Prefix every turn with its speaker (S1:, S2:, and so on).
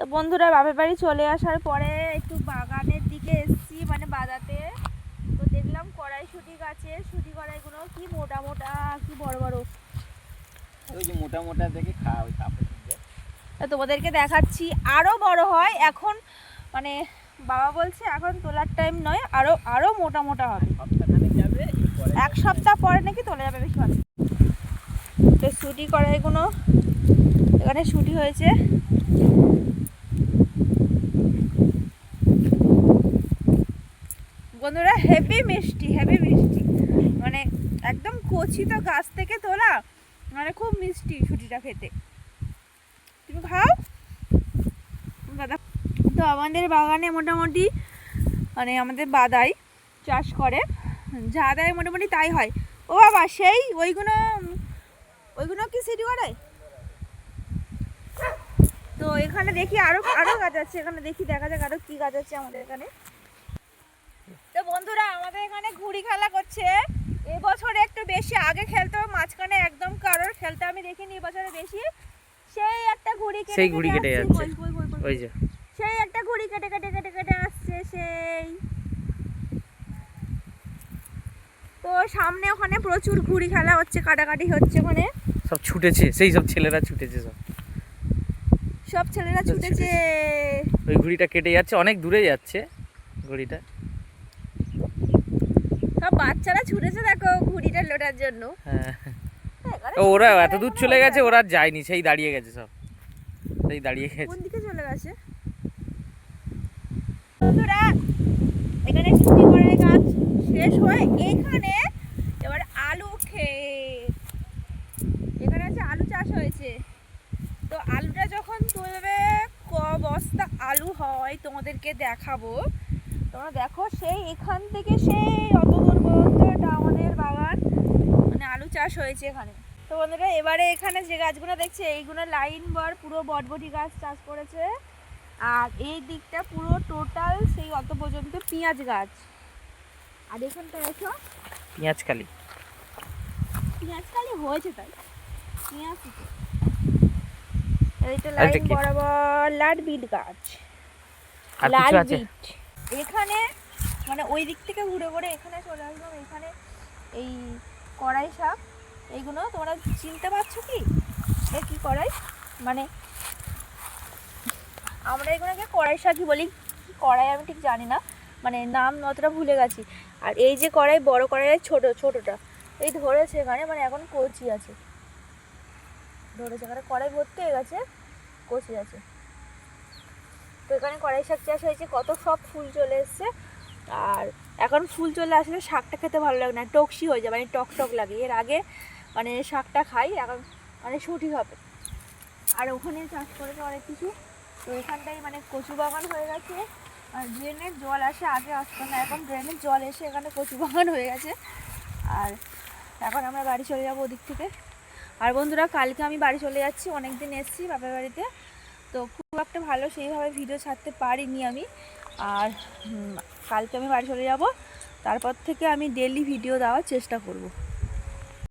S1: তো বন্ধুরা বাপের বাড়ি চলে আসার পরে একটু বাগানের দিকে এসেছি মানে বাজাতে। তো দেখলাম কড়াই কড়াইশুটি গাছে শুটি কড়াইগুলো কি মোটা মোটা কি বড় বড়।
S2: ওই যে মোটা মোটা দেখে খাওয়া ওই
S1: তোমাদেরকে দেখাচ্ছি আরও বড় হয় এখন মানে বাবা বলছে এখন তোলার টাইম নয় আরও আরও মোটা মোটা হবে। এক সপ্তাহ পরে নাকি তোলা যাবে বেশি ভালো। তো শুটি কড়াইগুলো এখানে শুটি হয়েছে। বন্ধুরা হেভি মিষ্টি হেভি মিষ্টি। মানে একদম কচি তো গাছ থেকে তোলা মানে খুব মিষ্টি শুটিটা খেতে। তুমি খাও? দাদা, তো আমাদের বাগানে মোটামুটি মানে আমাদের বাদাই চাষ করে। যা দেয় মোটামুটি তাই হয়। ও বাবা, সেই ওইগুলো ওইগুলো কি সিটি করে তো এখানে দেখি আরও আরও গাছ আছে। এখানে দেখি, দেখা যাক আরও কি গাছ আছে আমাদের এখানে। বন্ধুরা আমাদের এখানে ঘুড়ি খেলা করছে। এবছর একটু বেশি আগে খেলতো মাঝখানে একদম কারোর খেলতে আমি দেখিনি এবছরে বেশি। সেই একটা ঘুড়ি কেটে
S3: সেই ঘুড়ি কেটে যাচ্ছে। ওই যে।
S1: সেই একটা ঘুড়ি কেটে কেটে কেটে কেটে আসছে সেই। তো সামনে ওখানে প্রচুর ঘুড়ি খেলা হচ্ছে কাটাকাটি হচ্ছে ওখানে।
S3: সব ছুটেছে সেই সব ছেলেরা ছুটেছে সব।
S1: সব ছেলেরা ছুটেছে।
S3: ওই ঘুড়িটা কেটে যাচ্ছে অনেক দূরে যাচ্ছে ঘুড়িটা
S1: সব বাচ্চারা ছুটেছে দেখো ঘুড়িটা লোটার জন্য।
S3: হ্যাঁ। ও, ওরা এত দূর চলে গেছে ওরা যায়নি সেই দাঁড়িয়ে গেছে সব। সেই দাঁড়িয়ে গেছে।
S1: কোন দিকে চলে গেছে? বন্ধুরা এখানে ছুটি করে গাছ শেষ হয়ে এখানে এবার আলু ক্ষেত। এখানে আছে আলু চাষ হয়েছে। তো আলুটা যখন তুলবে ক বস্তা আলু হয় তোমাদেরকে দেখাবো। তোমরা দেখো সেই এখান থেকে সেই অত দূর পর্যন্ত এটা আমাদের বাগান। মানে আলু চাষ হয়েছে এখানে। তো বন্ধুরা এবারে এখানে যে গাছগুলো দেখছে এইগুলো লাইন বর পুরো বটবটি গাছ চাষ করেছে। আর এই দিকটা পুরো টোটাল সেই অত পর্যন্ত পেঁয়াজ গাছ। আর এখানটা দেখো।
S3: পেঁয়াজ কালি
S1: পেঁয়াজ খালি হয়েছে তাই। পেঁয়াজ। এইটা লাইন বরাবর লাট বিট গাছ। লাল বিট। এখানে মানে ওই দিক থেকে ঘুরে ঘুরে এখানে চলে আসলাম, এখানে এই কড়াই শাক এইগুলো তোমরা চিনতে পারছ কি? এ কি কড়াই? মানে আমরা এগুলোকে কড়াই শাকই বলি। কড়াই আমি ঠিক জানি না মানে নাম অতটা ভুলে গেছি। আর এই যে কড়াই, বড় কড়াই, ছোট, ছোটটা, এই ধরেছে এখানে মানে এখন কচি আছে। ধরেছে, এখানে কড়াই ভর্তি হয়ে গেছে, কচি আছে। তো এখানে কড়াই শাক চাষ হয়েছে, কত সব ফুল চলে এসছে। আর এখন ফুল চলে আসলে শাকটা খেতে ভালো লাগে না টকসি হয়ে যায় মানে টক টক লাগে। এর আগে মানে শাকটা খাই, এখন মানে শুটি হবে। আর ওখানে চাষ করেছে অনেক কিছু। তো এখানটাই মানে কচু বাগান হয়ে গেছে। আর ড্রেনের জল আসে আগে আসতো না, এখন ড্রেনের জল এসে এখানে কচু বাগান হয়ে গেছে। আর এখন আমরা বাড়ি চলে যাব ওদিক থেকে। আর বন্ধুরা, কালকে আমি বাড়ি চলে যাচ্ছি অনেক দিন এসেছি বাপের বাড়িতে। তো একটা ভালো সেইভাবে ভিডিও ছাড়তে পারিনি আমি। আর কালকে আমি বাড়ি চলে যাব। তারপর থেকে আমি ডেলি ভিডিও দেওয়ার চেষ্টা করব।